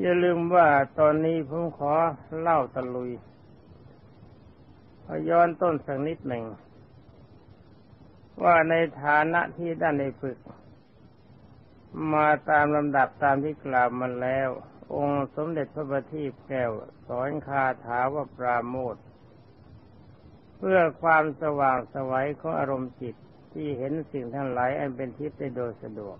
อย่าลืมว่าตอนนี้ผมขอเล่าตะลุยขอย้อนต้นสักนิดหนึ่ง ว่าในฐานะที่ด้านในฝึก มาตามลำดับตามที่กล่าวมาแล้ว องค์สมเด็จพระบัณฑิตแก้ว สอนคาถาว่าปราโมทเพื่อความสว่างสวัยของอารมณ์จิตที่เห็นสิ่งทั้งหลายอันเป็นทิพย์ได้โดยสะดวก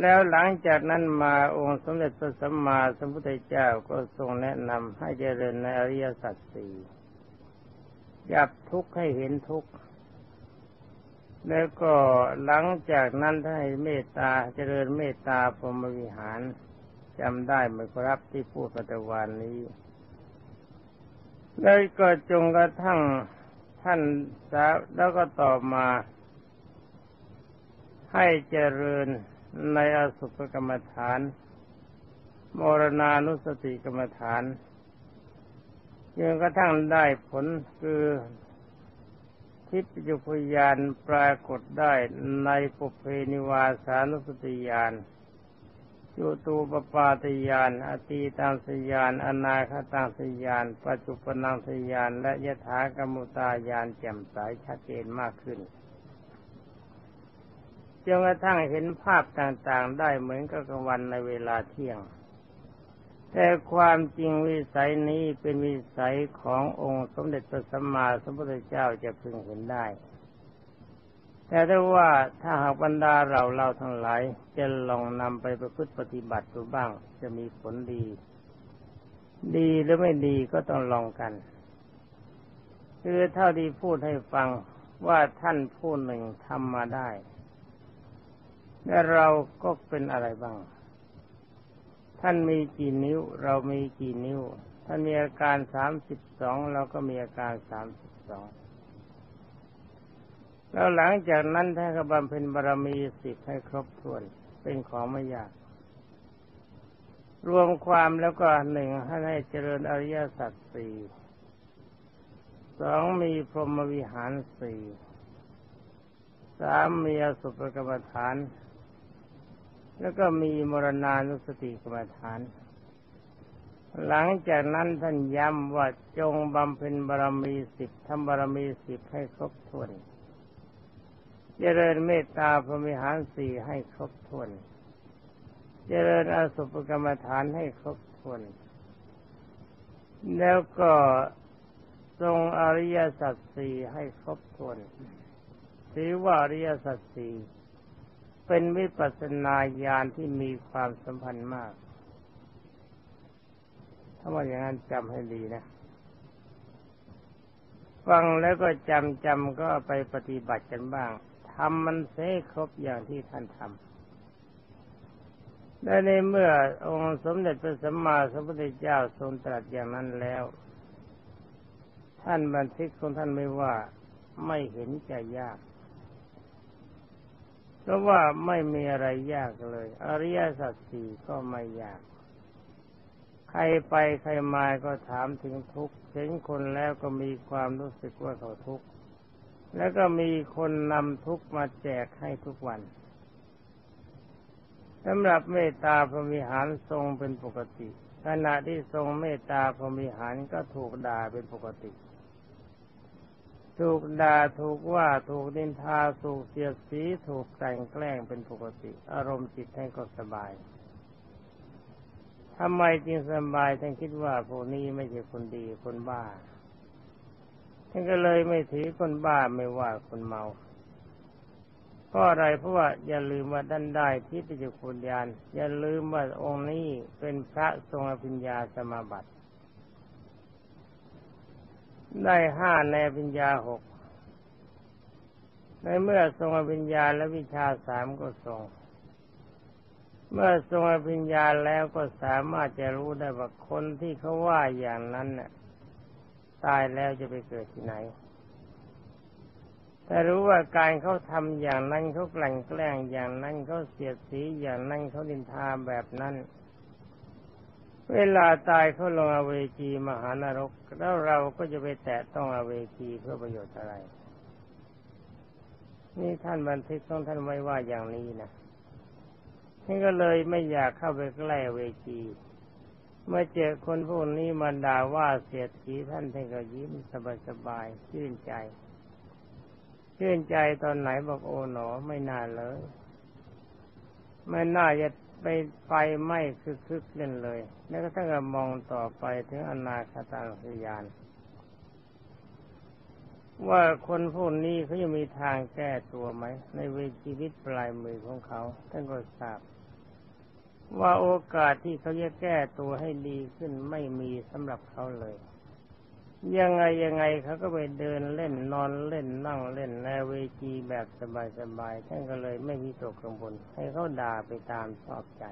แล้วหลังจากนั้นมาองค์สมเด็จพระสัมมาสัมพุทธเจ้าก็ทรงแนะนำให้เจริญในอริยสัจสี่ยับทุกข์ให้เห็นทุกข์แล้วก็หลังจากนั้นถ้าให้เมตตาเจริญเมตตาพรหมวิหารจำได้ไหมครับที่พูดปัจจุบันนี้ แล้วก็จงกระทั่งท่านสาวแล้วก็ต่อมา ให้เจริญ ในอสุภกรรมฐาน มรณานุสติกรรมฐานจนกระทั่งได้ผลคือทิพยุพยานปรากฏได้ในปุเพนิวาสานุสติยานยุตูปปาตยานอตีตังสยาน อนาคตังสยาน ปัจจุปนังสยาน และยถากรรมุตายานแจ่มใสชัดเจนมากขึ้น จนกระทั่งเห็นภาพต่างๆ ได้เหมือนกับกลางวันในเวลาเที่ยง แต่ความจริงวิสัยนี้เป็นวิสัยขององค์สมเด็จพระสัมมาสัมพุทธเจ้าจะพึงเห็นได้ แต่ถ้าว่าถ้าหากบรรดาเราเราทั้งหลายจะลองนำไปประพฤติปฏิบัติดูบ้าง จะมีผลดี ดีหรือไม่ดีก็ต้องลองกัน คือเท่าที่พูดให้ฟังว่าท่านผู้หนึ่งทำมาได้ และเราก็เป็นอะไรบ้าง ท่านมีกี่นิ้ว เรามีกี่นิ้ว ท่านมีอาการสามสิบสองเราก็มีอาการสามสิบสองแล้วหลังจากนั้นท่านก็บำเพ็ญบารมีสิบให้ครบถ้วนเป็นของไม่ยาก รวมความแล้วก็หนึ่งให้เจริญอริยสัจสี่สองมีพรหมวิหารสี่สามมีอสุภกรรมฐาน แล้วก็มีมรณานุสติกรรมฐาน หลังจากนั้นท่านย้ำว่าจงบำเพ็ญบารมีสิบทำบารมีสิบให้ครบถ้วน เจริญเมตตาพรมิหารสี่ให้ครบถ้วน เจริญอสุภกรรมฐานให้ครบถ้วน แล้วก็ทรงอริยสัจสี่ให้ครบถ้วนถือว่าอริยสัจสี่ เป็นวิปัสสนาญาณที่มีความสัมพันธ์มาก ถ้าว่าอย่างนั้นจำให้ดีนะ ฟังแล้วก็จำจำก็ไปปฏิบัติกันบ้างทำมันเสครบอย่างที่ท่านทำและในเมื่อองค์สมเด็จพระสัมมาสัมพุทธเจ้าทรงตรัสอย่างนั้นแล้ว ท่านบันทึกของท่านไม่ว่าไม่เห็นใจยาก เพราะว่าไม่มีอะไรยากเลย อริยสัจสี่ก็ไม่ยาก ใครไปใครมาก็ถามถึงทุกข์เห็นคนแล้วก็มีความรู้สึกว่าเขาทุกข์แล้วก็มีคนนำทุกข์มาแจกให้ทุกวันสำหรับเมตตาพรมิหารทรงเป็นปกติ ขณะที่ทรงเมตตาพรมิหารก็ถูกด่าเป็นปกติ ถูกด่าถูกว่าถูกดินทาถูกเสียดสีถูกแต่งแกล้งเป็นปกติ อารมณ์จิตท่านก็สบายทำไมจึงสบายท่านคิดว่าพวกนี้ไม่ใช่คนดีคนบ้าท่านก็เลยไม่ถือคนบ้าไม่ว่าคนเมาเพราะอะไรเพราะว่าอย่าลืมว่าด้านได้ที่ปิจุคุณญาณอย่าลืมว่าองค์นี้เป็นพระทรงอภิญญาสมาบัติ ได้ห้าในปัญญาหกในเมื่อทรงอภิญญาและวิชาสามก็ทรง เมื่อทรงอภิญญาแล้วก็สามารถจะรู้ได้ว่าคนที่เขาว่าอย่างนั้นน่ะตายแล้วจะไปเกิดที่ไหน แต่รู้ว่าการเขาทำอย่างนั้นเขาแกล้งแกล้งอย่างนั้นเขาเสียดสีอย่างนั้นเขาดินทาแบบนั้น เวลาตายเขาลงอเวจีมหานรก แล้วเราก็จะไปแตะต้องอเวจีเพื่อประโยชน์อะไร นี่ท่านบันทึกต้องท่านไว้ว่าอย่างนี้นะนี่ก็เลยไม่อยากเข้าไปใกล้เวทีเมื่อเจอคนพวกนี้มาด่าว่าเสียทีท่านท่านก็ยิ้มสบายๆชื่นใจ ชื่นใจตอนไหนบอกโอ๋หนอไม่น่าเลยไม่น่าจะ ไปไฟไหม้คึกเล่นเลย แล้วก็ถ้าเก็มองต่อไปถึงอนาคตาสยาน ว่าคนพวกนี้เขาจะมีทางแก้ตัวไหม ในเวชีวิตปลายมือของเขาท่านก็ทราบ ว่าโอกาสที่เขาจะแก้ตัวให้ดีขึ้นไม่มีสำหรับเขาเลย ยังไงยังไงเขาก็ไปเดินเล่นนอนเล่นนั่งเล่นในเวทีแบบสบายๆท่านก็เลยไม่มีตกกังวลให้เขาด่าไปตามชอบใจ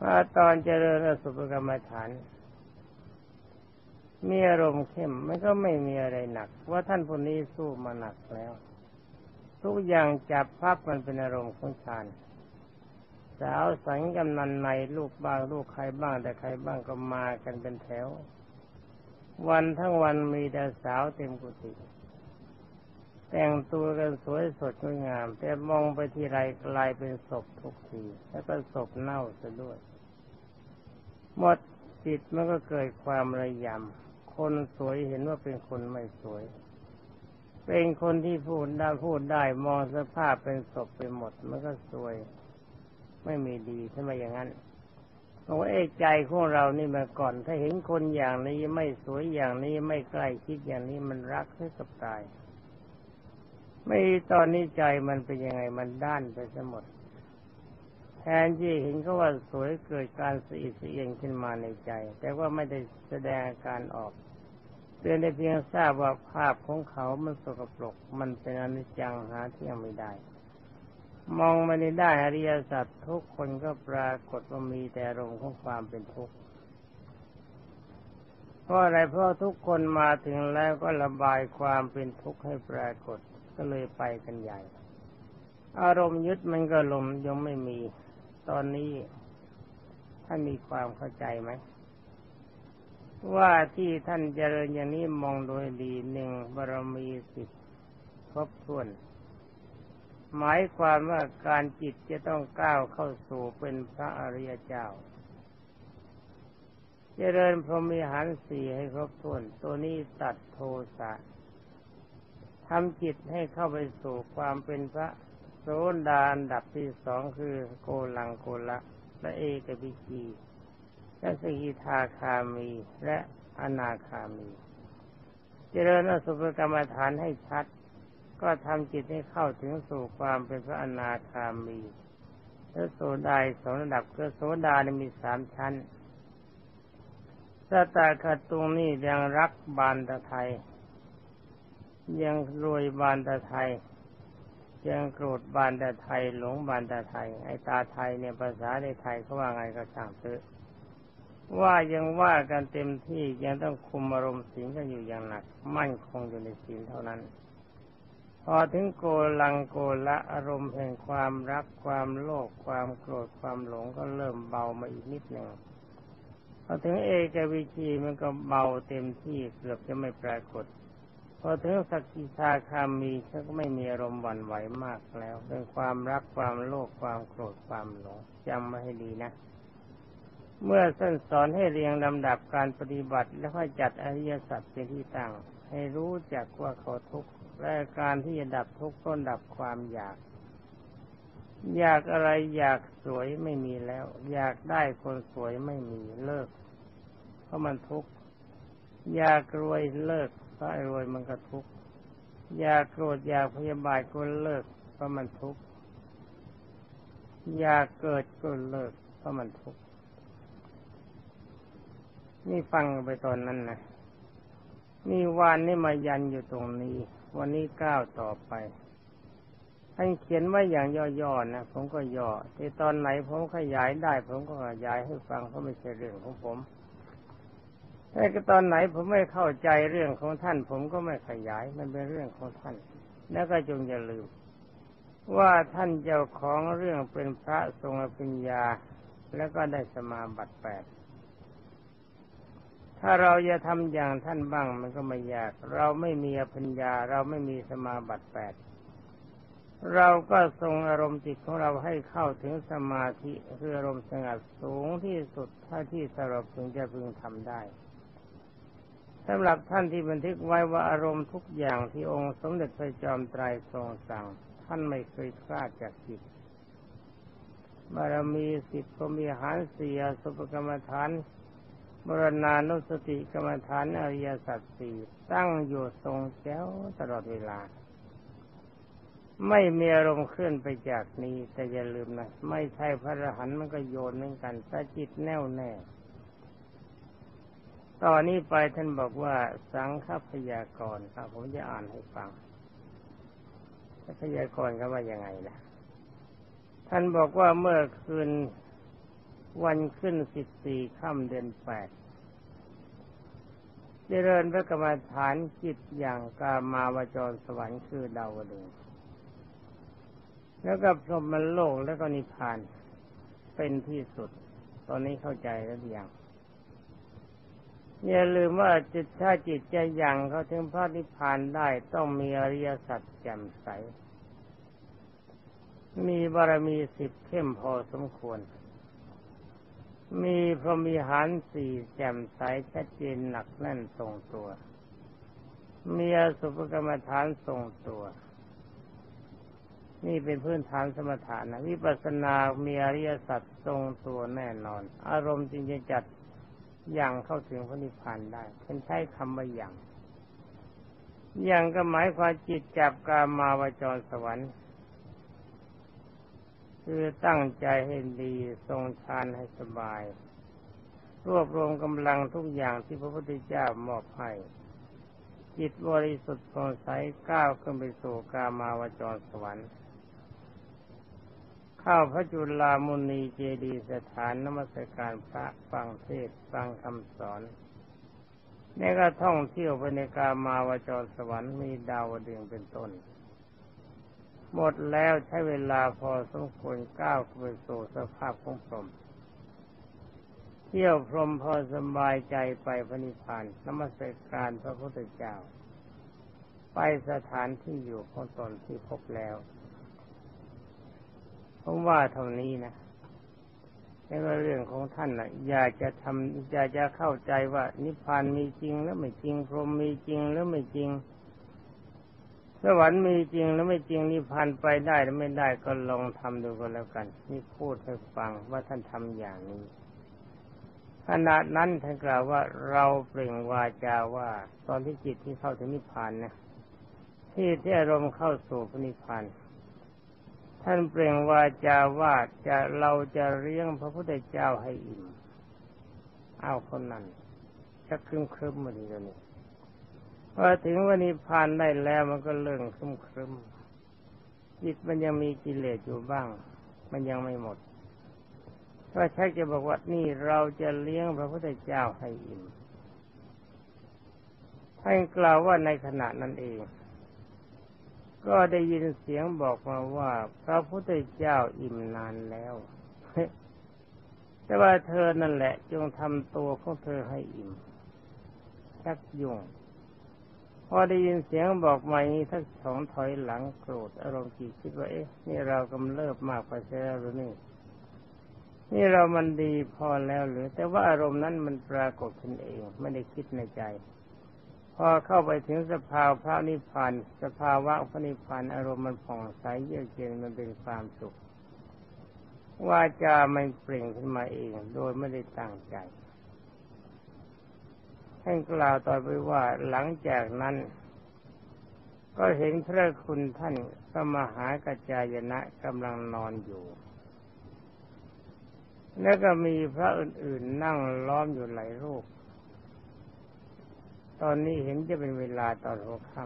ว่าตอนเจริญอสุภกรรมฐานมีอารมณ์เข้มมันก็ไม่มีอะไรหนัก ว่าท่านคนนี้สู้มาหนักแล้ว ทุกอย่างจับพับมันเป็นอารมณ์ของฌานสาวสังกำนันในลูกบ้างลูกใครบ้างแต่ใครบ้างก็มากันเป็นแถว วันทั้งวันมีแต่สาวเต็มกุฏิแต่งตัวกันสวยสดงดงาม แต่มองไปที่ไรกลายเป็นศพทุกที แล้วก็ศพเน่าซะด้วย หมดจิตมันก็เกิดความระยำ คนสวยเห็นว่าเป็นคนไม่สวย เป็นคนที่พูดได้พูดได้มองสภาพเป็นศพไปหมด มันก็สวย ไม่มีดีใช่ไหมอย่างนั้น เพราะเอใจของเรานี่มาก่อน ถ้าเห็นคนอย่างนี้ไม่สวยอย่างนี้ไม่ใกล้ชิดอย่างนี้มันรักให้กับตาย ไม่ตอนนี้ใจมันเป็นยังไงมันด้านไปซะหมด แทนที่เห็นเขาว่าสวยเกิดการสะอิดสะเอียนขึ้นมาในใจ แต่ว่าไม่ได้แสดงอาการออกเพียงได้เพียงทราบว่าภาพของเขามันสกปรก มันเป็นอนิจจังหาเที่ยงไม่ได้ มองไม่ได้อริยสัจทุกคนก็ปรากฏว่ามีแต่รมของความเป็นทุกข์เพราะอะไรเพราะทุกคนมาถึงแล้วก็ระบายความเป็นทุกข์ให้ปรากฏก็เลยไปกันใหญ่ อารมณ์ยึดมันก็ลมยังไม่มี ตอนนี้ท่านมีความเข้าใจไหมว่าที่ท่านเจริญอย่างนี้มองโดยดีหนึ่งบารมีสิบครบถ้วน หมายความว่าการจิตจะต้องก้าวเข้าสู่เป็นพระอริยเจ้าจเจริญพรหมิหารสี่ให้ครบถ้วน ตัวนี้ตัดโทสะทำจิตให้เข้าไปสู่ความเป็นพระโสดาอันดับที่สองคือโกลังโกละและเอกวิชีและสกิทาคามีและอนาคามีจเจริญอสุภกรรมฐานให้ชัด ก็ทำจิตให้เข้าถึงสู่ความเป็นพระอนาคามีและโสดาสองระดับคือโสดามีสามชั้นสตาคตุงนี่ยังรักบานตะไทย ยังรวยบานตะไทย ยังโกรธบานตะไทย หลงบานตะไทย ไอตาไทยเนี่ยภาษาในไทยเขาว่าไงก็ช่างเถอะว่ายังว่ากันเต็มที่ยังต้องคุมอารมณ์ศีลกันอยู่อย่างหนัก มั่นคงอยู่ในศีลเท่านั้น พอถึงโกลังโกละอารมณ์แห่งความรักความโลภความโกรธความหลงก็เริ่มเบามาอีกนิดหนึ่งพอถึงเอกวิชีมันก็เบาเต็มที่เกือบจะไม่ปรากฏ พอถึงสักกิชาคามีฉันก็ไม่มีอารมณ์หวั่นไหวมากแล้วเป็นความรักความโลภความโกรธความหลงจำมาให้ดีนะ เมื่อท่านสอนให้เรียงลำดับการปฏิบัติแล้วค่อยจัดอริยสัจเป็นที่ตั้งให้รู้จักว่าเขาทุกข์ และการที่จะดับทุกข์ก็ดับความอยาก อยากอะไรอยากสวยไม่มีแล้ว อยากได้คนสวยไม่มีเลิก เพราะมันทุกข์อยากรวยเลิกเพราะรวยมันก็ทุกข์อยากโกรธอยากพยาบาทก็เลิกเพราะมันทุกข์อยากเกิดก็เลิกเพราะมันทุกข์นี่ฟังไปตอนนั้นนะนี่วานนี่มายันอยู่ตรงนี้ วันนี้ก้าวต่อไปท่านเขียนไว้อย่างย่อๆนะผมก็ย่อที่ตอนไหนผมขยายได้ ผมก็ขยายให้ฟังเพราะไม่ใช่เรื่องของผมแต่ก็ตอนไหนผมไม่เข้าใจเรื่องของท่าน ผมก็ไม่ขยายมันเป็นเรื่องของท่าน แล้วก็จงอย่าลืม ว่าท่านเจ้าของเรื่องเป็นพระทรงอภิญญา แล้วก็ได้สมาบัติแปด ถ้าเราจะทำอย่างท่านบ้างมันก็ไม่ยาก เราไม่มีอภิญญา เราไม่มีสมาบัติแปดเราก็ทรงอารมณ์จิตของเราให้เข้าถึงสมาธิคืออารมณ์สงัดสูงที่สุดถ้าที่สำหรับพึงจะพึงทำได้สำหรับท่านที่บันทึกไว้ว่าอารมณ์ทุกอย่างที่องค์สมเด็จพระจอมไตรทรงสั่ง ท่านไม่เคยคลาดจากจิตบารมีสิบพรมีหารเสียสุปกรรมฐาน บรณานุสติกรรมฐานอริยสัจสี่ตั้งอยู่ทรงแจ้วตลอดเวลา ไม่มีอารมณ์เคลื่อนไปจากนี้แต่อย่าลืมนะไม่ใช่พระอรหันต์มันก็โยนเหมือนกันแต่จิตแน่วแน่ตอนนี้ไปท่านบอกว่าสังฆพยากรครับผมจะอ่านให้ฟังพยากรก็ว่ายังไงนะท่านบอกว่าเมื่อคืน วันขึ้นสิบสี่ค่ำเดือนแปดเจริญพระกรรมฐานจิตอย่างกามาวจรสวรรค์คือดาวดึงแล้วก็พรหมโลกแล้วก็นิพพานเป็นที่สุด ตอนนี้เข้าใจแล้วยังอย่าลืมว่าจิตถ้าจิตจะยังเขาถึงพระนิพพานได้ต้องมีอริยสัจแจ่มใส มีบารมีสิบเข้มพอสมควร มีพรหมีหารสี่แจ่มใสชัดเจนหนักแน่นทรงตัว มีอสุภกรรมฐานทรงตัว นี่เป็นพื้นฐานสมถานะวิปัสสนา มีอริยสัจทรงตัวแน่นอน อารมณ์จริงจะจัดอย่างเข้าถึงพระนิพพานได้เป็นใช้คำว่าอย่างอย่างก็หมายความจิตจับกามาวจรสวรรค์ คือตั้งใจให้ดีทรงฌานให้สบาย รวบรวมกำลังทุกอย่างที่พระพุทธเจ้ามอบให้ จิตบริสุทธิ์ผ่องใสก้าวขึ้นไปสู่กามาวจรสวรรค์ข้าพระจุลามุนีเจดีสถานนมัสการพระฟังเทศฟังคำสอนนี่ก็ท่องเที่ยวไปในกามาวจรสวรรค์มีดาวดึงเป็นต้น หมดแล้วใช้เวลาพอสมควรก้าวไปสู่สภาพของพรหมเที่ยวพรหมพอสบายใจไปพระนิพพานนมัสการพระพุทธเจ้า ไปสถานที่อยู่ของตนที่พบแล้วผมว่าเท่านี้นะแล้วเรื่องของท่านนะอยากจะทำอยากจะเข้าใจว่านิพพานมีจริงแล้วไม่จริง พรหมมีจริงแล้วไม่จริง สวรรค์มีจริงแล้วไม่จริงนิพพานไปได้หรือไม่ได้ก็ลองทำดูก็แล้วกัน นี่พูดให้ฟังว่าท่านทำอย่างนี้ขณะนั้นท่านกล่าวว่าเราเปล่งวาจาว่า ตอนที่จิตที่เข้าถึงนิพพานนะที่ที่อารมณ์เข้าสู่พระนิพพานท่านเปล่งวาจาว่าจะเราจะเลี้ยงพระพุทธเจ้าให้อิ่มเอาคนนั้นชักคึมครึมมาดีแล้วนี่ พอถึงวันนี้ผ่านได้แล้วมันก็เรื่องคึมครึมจิตมันยังมีกิเลสอยู่บ้าง มันยังไม่หมดก็ใช้จะบอกว่านี่เราจะเลี้ยงพระพุทธเจ้าให้อิ่มท่านกล่าวว่าในขณะนั้นเอง ก็ได้ยินเสียงบอกมาว่า พระพุทธเจ้าอิ่มนานแล้ว แต่ว่าเธอนั่นแหละ จงทำตัวของเธอให้อิ่มชักยุ่ง พอได้ยินเสียงบอกมาอย่างนี้ทักสองถอยหลังโกรธอารมณ์จิตคิดว่าเอ๊ะนี่เรากำเริบมากไปใช่หรือนี่นี่เรามันดีพอแล้วหรือ แต่ว่าอารมณ์นั้นมันปรากฏขึ้นเอง ไม่ได้คิดในใจ พอเข้าไปถึงสภาวะพระนิพพานสภาวะพระนิพพานอารมณ์มันผ่องใสเยือกเย็นมันเป็นความสุขว่าจะมันเปล่งขึ้นมาเอง โดยไม่ได้ตั้งใจ ท่านกล่าวต่อไปว่าหลังจากนั้น ก็เห็นพระคุณท่านสมหากระจายนะกำลังนอนอยู่ แล้วก็มีพระอื่นๆนั่งล้อมอยู่หลายรูป ตอนนี้เห็นจะเป็นเวลาตอนหัวค่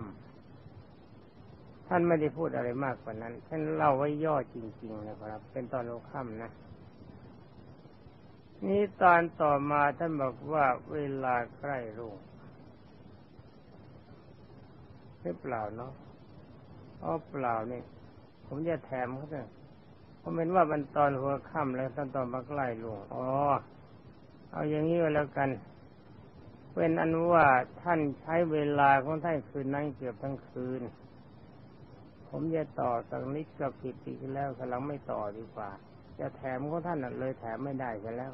ำท่านไม่ได้พูดอะไรมากกว่านั้น ท่านเล่าไว้ย่อจริง ๆ นะครับ เป็นตอนหัวค่ำนะ นี่ตอนต่อมาท่านบอกว่าเวลาใกล้รุ่งหรือเปล่าเนาะอ๋อเปล่านี่ ผมจะแถมเขาเลยผมเห็นว่ามันตอนหัวค่ำแล้วตอนตอนมาใกล้รุ่งอ๋อเอาอย่างนี้ก็แล้วกันเป็นอันว่าท่านใช้เวลาของท่านคืนนั้นเกือบทั้งคืน ผมจะต่อสักนิดก็ผิดอีกแล้วกำลังไม่ต่อดีกว่า จะแถมของท่านเลยแถมไม่ได้ซะแล้ว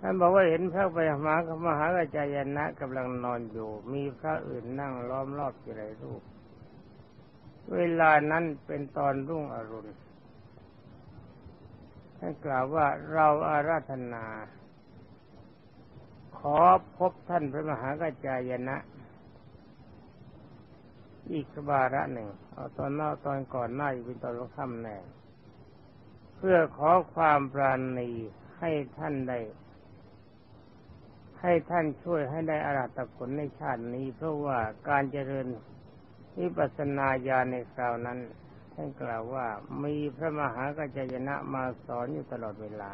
ท่านบอกว่าเห็นพระไปหากับมหากระจายนะกำลังนอนอยู่ มีพระอื่นนั่งล้อมรอบอยู่หลายรูป เวลานั้นเป็นตอนรุ่งอรุณท่านกล่าวว่าเราอาราธนา ขอพบท่านพระมหากระจายนะ อีกบาระหนึ่ง เอาตอนหน้าตอนก่อนหน้าอยู่เป็นตอนค่ำแน่เพื่อขอความปราณีให้ท่านได้ให้ท่านช่วยให้ได้อารัตผลในชาตินี้ เพราะว่าการเจริญวิปัสสนาญาณในคราวนั้น ท่านกล่าวว่ามีพระมหากัจจยนะมาสอนอยู่ตลอดเวลา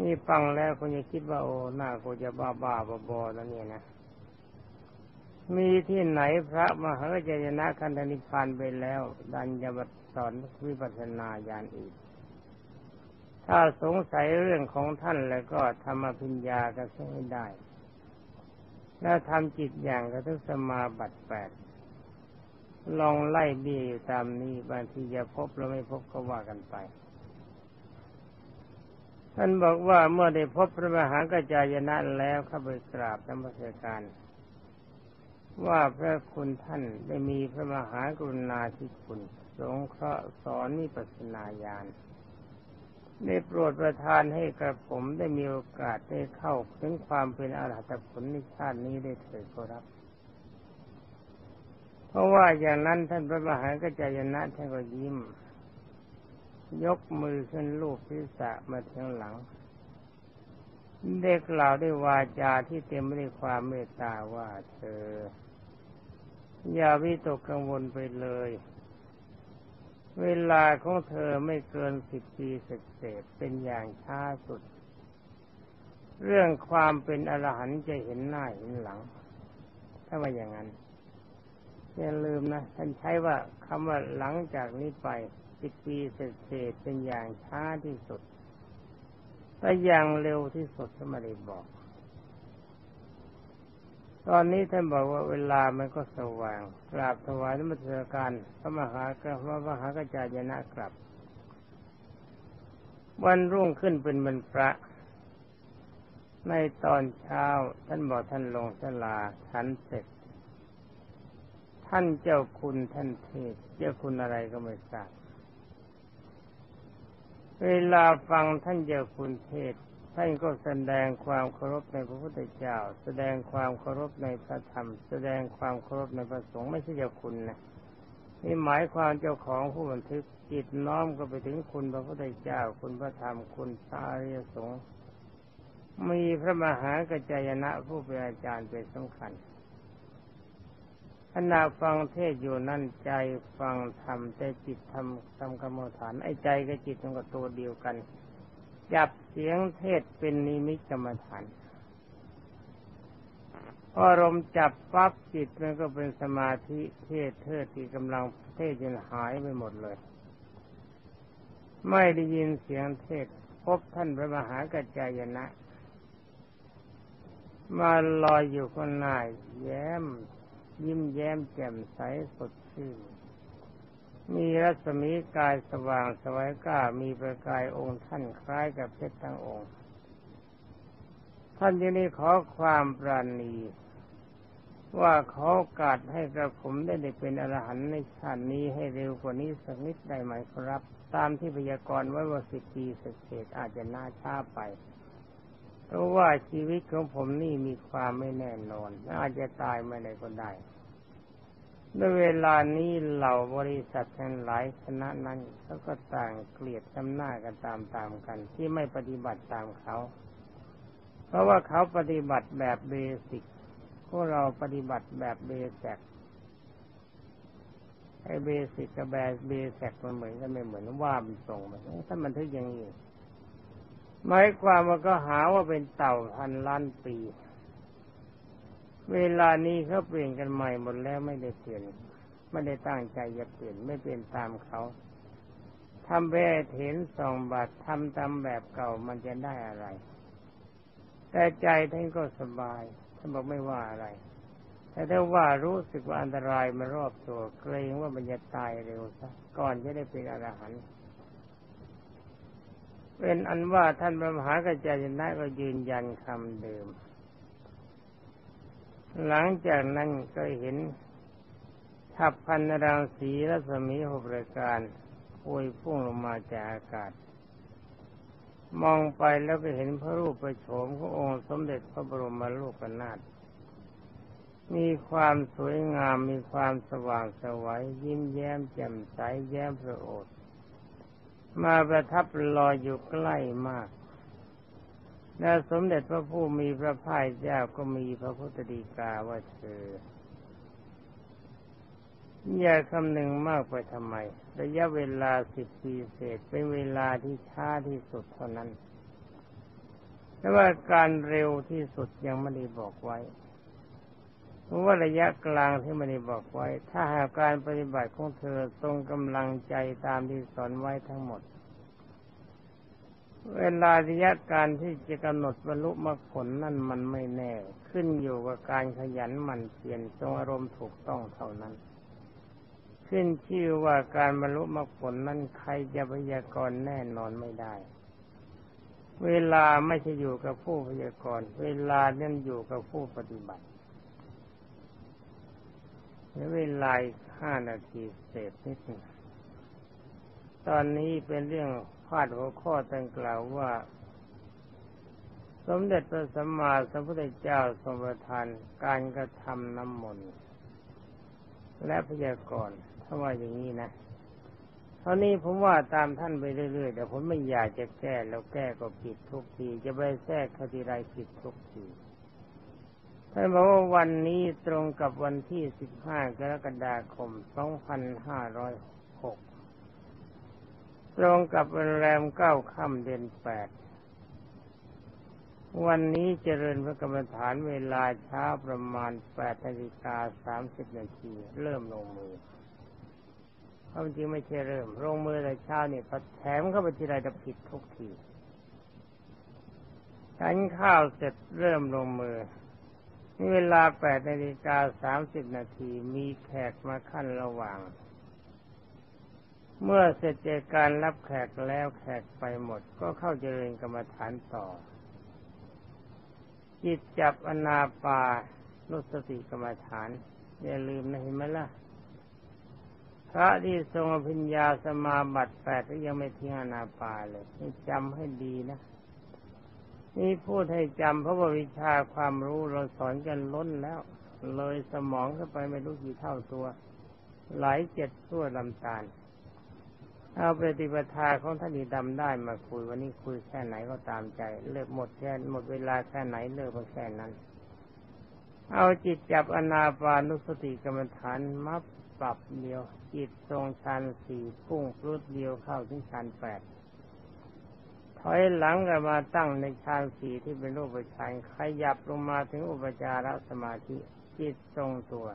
นี่ฟังแล้วคุณจะคิดว่าโอ้หน้ากูจะบ้าบ้าบอๆแล้วเนี่ยนะ มีที่ไหนพระมหากัจจยนะคันธนิพพานไปแล้ว ดันจะมาสอนวิปัสสนาญาณอีก ถ้าสงสัยเรื่องของท่านแล้วก็ทำอภิญญากันให้ได้ แล้วทำจิตอย่างกระทุสมาบัตแปดลองไล่เบี้ยอยู่ตามนี้บางทีจะพบแล้วไม่พบก็ว่ากันไป ท่านบอกว่าเมื่อได้พบพระมหากระจายนะแล้วเข้าไปกราบนมัสการ ว่าพระคุณท่านได้มีพระมหากรุณาธิคุณสงเคราะห์สอนนิปัสสนาญาณได้โปรดประทานให้กระผมได้มีโอกาสได้เข้าถึงความเป็นอรหัตผลในชาตินี้ได้เถิดขอรับ เพราะว่าอย่างนั้นท่านพระมหากรจายนะท่านก็ยิ้ม ยกมือขึ้นลูบศีรษะมาทางหลัง ได้กล่าวด้วยวาจาที่เต็มไปด้วยความเมตตาว่าเธอ อย่าวิตกกังวลไปเลย เวลาของเธอไม่เกินสิบปีเศษเป็นอย่างช้าสุด เรื่องความเป็นอรหันต์จะเห็นหน้าเห็นหลัง ถ้าว่าอย่างนั้นอย่าลืมนะท่านใช้ว่าคำว่าหลังจากนี้ไปสิบปีเศษเป็นอย่างช้าที่สุดแต่อย่างเร็วที่สุดก็ไม่ได้บอก ตอนนี้ท่านบอกว่าเวลามันก็สว่าง กราบถวายนมัสการพระมหากระพระมหากระจายนะกลับ วันรุ่งขึ้นเป็นวันพระ ในตอนเช้าท่านบอกท่านลงสลาฉันเสร็จ ท่านเจ้าคุณท่านเทศเจ้าคุณอะไรก็ไม่ทราบเวลาฟังท่านเจ้าคุณเทศ ท่านก็แสดงความเคารพในพระพุทธเจ้า แสดงความเคารพในพระธรรม แสดงความเคารพในพระสงฆ์ไม่ใช่เจ้าคุณนะนี่หมายความเจ้าของผู้บันทึกจิตน้อมก็ไปถึงคุณพระพุทธเจ้า คุณพระธรรม คุณพระอริยสงฆ์มีพระมหากระจายนะผู้เป็นอาจารย์เป็นสำคัญขณะฟังเทศอยู่นั่นใจฟังธรรมแต่จิตทำทำกรรมฐานไอ้ใจกับจิตมันก็ตัวเดียวกัน จับเสียงเทศเป็นนิมิตกรรมฐานพอารมณ์จับปั๊บจิตมันก็เป็นสมาธิเทศเทศที่กำลังเทศจนหายไปหมดเลย ไม่ได้ยินเสียงเทศ พบท่านพระมหากัจจายนะ มาลอยอยู่ข้างหน้าแย้ม ยิ้มแย้มแจ่มใสสดชื่น มีรัศมีกายสว่างสวัยก้ามีประกายองค์ท่านคล้ายกับเพชรทั้งองค์ ท่านยังนี้ขอความปราณีว่าขอโอกาสให้กระผมได้ได้เป็นอรหันต์ในชาตินี้ให้เร็วกว่านี้สักนิดได้ไหมครับ ตามที่พยากรณ์ไว้ว่าสิบปีเศษอาจจะน่าช้าไปเพราะว่าชีวิตของผมนี่มีความไม่แน่นอนอาจจะตายไม่ได้ก็ได้ ด้วยเวลานี้เหล่าบริษัททั้งหลายคณะนั้นเขาก็ต่างเกลียดจำหน้ากันตามๆกัน ที่ไม่ปฏิบัติตามเขา เพราะว่าเขาปฏิบัติแบบเบสิกพวกเราปฏิบัติแบบเบสิกไอ้เบสิกกับแบบเบสิกมันเหมือนกันไม่เหมือนว่ามันตรงมันถ้ามันทึกอย่างนี้หมายความว่าก็หาว่าเป็นเต่าพันล้านปี เวลานี้เขาเปลี่ยนกันใหม่หมดแล้วไม่ได้เปลี่ยนไม่ได้ตั้งใจจะเปลี่ยนไม่เปลี่ยนตามเขาทำแบบเห็นสองบาททำตามแบบเก่ามันจะได้อะไร แต่ใจท่านก็สบายท่านบอกไม่ว่าอะไร แต่ถ้าว่ารู้สึกว่าอันตรายมารอบตัวเกรงว่ามันจะตายเร็วซะก่อนจะได้เป็นอรหันต์เป็นอันว่าท่านพระมหากัจจายนะก็ยืนยันคำเดิม หลังจากนั้นก็เห็นทับพันรังสีรัศมีหกประการพวยพุ่งลงมาจากอากาศ มองไปแล้วก็เห็นพระรูปประโฉมขององค์สมเด็จพระบรมโลกนาถมีความสวยงามมีความสว่างสวัยยิ้มแย้มแจ่มใสแย้มพระโอษมาประทับลอยอยู่ใกล้มาก และสมเด็จพระผู้มีพระภาคเจ้าก็มีพระพุทธดีกาว่าเธออย่าคำหนึ่งมากไปทำไม ระยะเวลาสิบปีเศษเป็นเวลาที่ช้าที่สุดเท่านั้น แต่ว่าการเร็วที่สุดยังไม่ได้บอกไว้ เพราะว่าระยะกลางที่ไม่ได้บอกไว้ ถ้าหากการปฏิบัติของเธอตรงกำลังใจตามที่สอนไว้ทั้งหมด เวลาระยะการที่จะกำหนดบรรลุมรรคผลนั่นมันไม่แน่ ขึ้นอยู่กับการขยันหมั่นเพียรทรงอารมณ์ถูกต้องเท่านั้น ขึ้นชื่อว่าการบรรลุมรรคผลนั้นใครจะพยากรณ์แน่นอนไม่ได้ เวลาไม่ใช่อยู่กับผู้พยากรณ์ เวลาเนี่ยอยู่กับผู้ปฏิบัติเวลาห้านาทีเศษนิดนึงตอนนี้เป็นเรื่อง พาดหัวข้อตั้งกล่าวว่า สมเด็จพระสัมมาสัมพุทธเจ้าทรงประทานการกระทำน้ำมนต์และพยากรณ์ถ้าว่าอย่างนี้นะเท่านี้ผมว่าตามท่านไปเรื่อยๆแต่ผมไม่อยากจะแก้แล้วแก้ก็ผิดทุกที จะไปแทรกคดีไรผิดทุกทีท่านบอกว่าวันนี้ตรงกับวันที่15กรกฎาคม2506 ตรงกับวันแรมเก้าค่ำเดือนแปด วันนี้เจริญพระกรรมฐานเวลาเช้าประมาณ8นาฬิกา30นาทีเริ่มลงมือความจริงไม่ใช่เริ่มลงมือแต่เช้าเนี่ยพอแถมเข้าไปทีไรจะผิดทุกทีฉันข้าวเสร็จเริ่มลงมือนี่เวลาแปดนาฬิกาสามสิบนาทีมีแขกมาขั้นระหว่าง เมื่อเสร็จจากการรับแขกแล้วแขกไปหมด ก็เข้าเจริญกรรมฐานต่อ จิตจับอนาปานุสติกรรมฐาน อย่าลืมนะเห็นไหมล่ะ พระที่ทรงอภิญญาสมาบัติแปดก็ยังไม่ทิ้งอนาปาเลยนี่จำให้ดีนะ นี่พูดให้จำเพราะว่าวิชาความรู้เราสอนกันล้นแล้ว เลยสมองเข้าไปไม่รู้กี่เท่าตัว หลายเจ็ดตัวลำตาล เอาปฏิปทาของท่านดีดำได้มาคุยวันนี้คุยแค่ไหนก็ตามใจ เลิกหมดแค่หมดเวลาแค่ไหนเลิกมาแค่นั้น เอาจิตจับอนาปานุสติกรรมฐานมับปรับเดียว จิตทรงชันสี่พุ่งพลุดเดียวเข้าถึงชันแปดถอยหลังกันมาตั้งในฌานสี่ที่เป็นรูปฌานขยับลงมาถึงอุปจารสมาธิจิตทรงตัว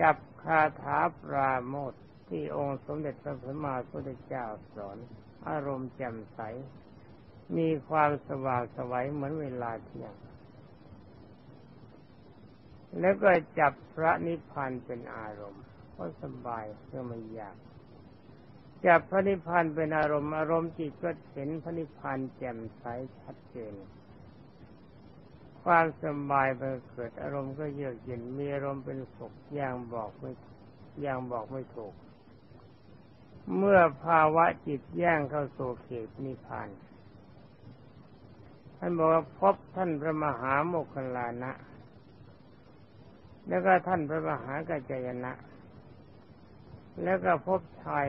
จับคาถาปราโมท ที่องค์สมเด็จพระสัมมาสัมพุทธเจ้าสอน อารมณ์แจ่มใส มีความสว่างสวัยเหมือนเวลาเที่ยง แล้วก็จับพระนิพพานเป็นอารมณ์ก็สบายก็ไม่ยากจับพระนิพพานเป็นอารมณ์อารมณ์จิตก็เห็นพระนิพพานแจ่มใสชัดเจน ความสบายไปเกิดอารมณ์ก็เยือกเย็นมีอารมณ์เป็นสุขอย่างบอกไม่อย่างบอกไม่ถูก เมื่อภาวะจิตแย่งเข้าสู่เขตนิพพาน ท่านบอกว่าพบท่านพระมหาโมคคลานะ แล้วก็ท่านพระมหากัจจยนะ แล้วก็พบชาย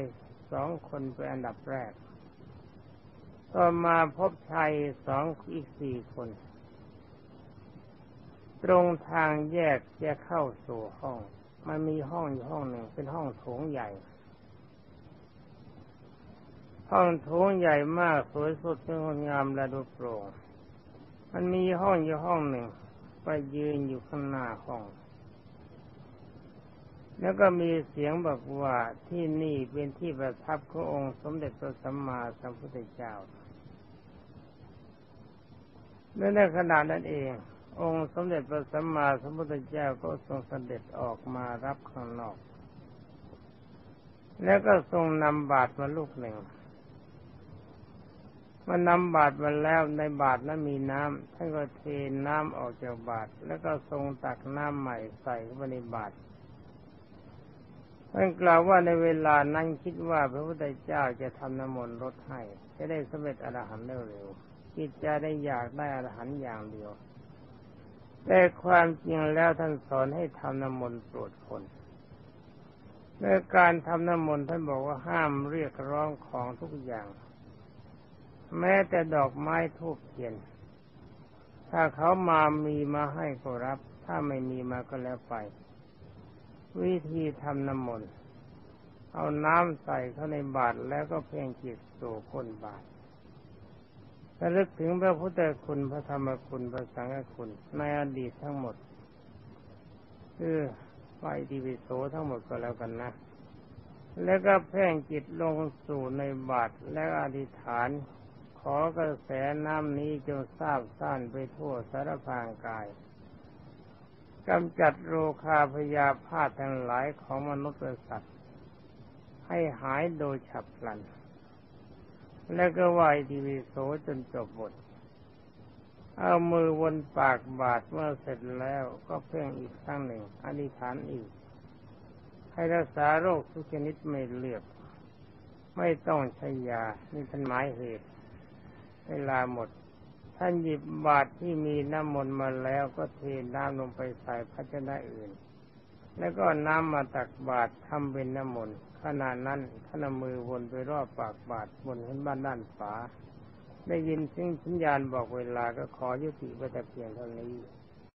สองคนเป็นอันดับแรก ต่อมาพบชายสองอีกสี่คน ตรงทางแยกจะเข้าสู่ห้อง มันมีห้องอยู่ห้องหนึ่งเป็นห้องโถงใหญ่ ห้องโถงใหญ่มากสวยสดงดงามและดูโปร่งมันมีห้องอยู่ห้องหนึ่ง ไปยืนอยู่ข้างหน้าห้อง แล้วก็มีเสียงบอกว่าที่นี่เป็นที่ประทับขององค์สมเด็จพระสัมมาสัมพุทธเจ้าและในขณะนั้นเอง องค์สมเด็จพระสัมมาสัมพุทธเจ้าก็ทรงสเสด็จออกมารับข้างนอก แล้วก็ทรงนำบาตรมาลูกหนึ่ง มันนำบาตรมาแล้วในบาตรนั้นมีน้ำท่านก็เทน้ำออกจากบาตรแล้วก็ทรงตักน้ำใหม่ใส่เข้าไปในบาตรท่านกล่าวว่าในเวลานั้นคิดว่าพระพุทธเจ้าจะทำน้ำมนต์ลดให้ จะได้สำเร็จอรหันต์เร็วๆจิตจะได้อยากได้อรหันต์อย่างเดียว แต่ความจริงแล้วท่านสอนให้ทำน้ำมนต์โปรดคนในการทำน้ำมนต์ท่านบอกว่าห้ามเรียกร้องของทุกอย่าง แม้แต่ดอกไม้ทูบเทียน ถ้าเขามามีมาให้ก็รับ ถ้าไม่มีมาก็แล้วไป วิธีทำน้ำมนต์เอาน้ำใส่เข้าในบาตรแล้วก็เพ่งจิตสู่ก้นบาตรระลึกถึงพระพุทธคุณพระธรรมคุณพระสังฆคุณในอดีตทั้งหมด คือไฟดีวิโสทั้งหมดก็แล้วกันนะ แล้วก็เพ่งจิตลงสู่ในบาตรแล้วอธิษฐาน ขอกระแสน้ำนี้จงทราบซ่านไปทั่วสารพางกายกำจัดโรคาพยาพาธทั้งหลายของมนุษย์และสัตว์ ให้หายโดยฉับพลัน แล้วก็ไหวทีวีโสจนจบบทเอามือวนปากบาดเมื่อเสร็จแล้วก็เพ่งอีกครั้งหนึ่งอธิษฐานอีก ให้รักษาโรคทุกชนิดไม่เลือก ไม่ต้องใช้ยานี่เป็นหมายเหตุ เวลาหมด ท่านหยิบบาตรที่มีน้ำมนต์มาแล้วก็เทน้ำลงไปใส่ภาชนะอื่น แล้วก็น้ำมาตักบาตรทำเป็นน้ำมนต์ขณะนั้นท่านมือวนไปรอบปากบาตรบนขึ้นบ้านด้านฝาได้ยินเสียงสัญญาณบอกเวลาก็ขอยุติไว้แต่เพียงเท่านี้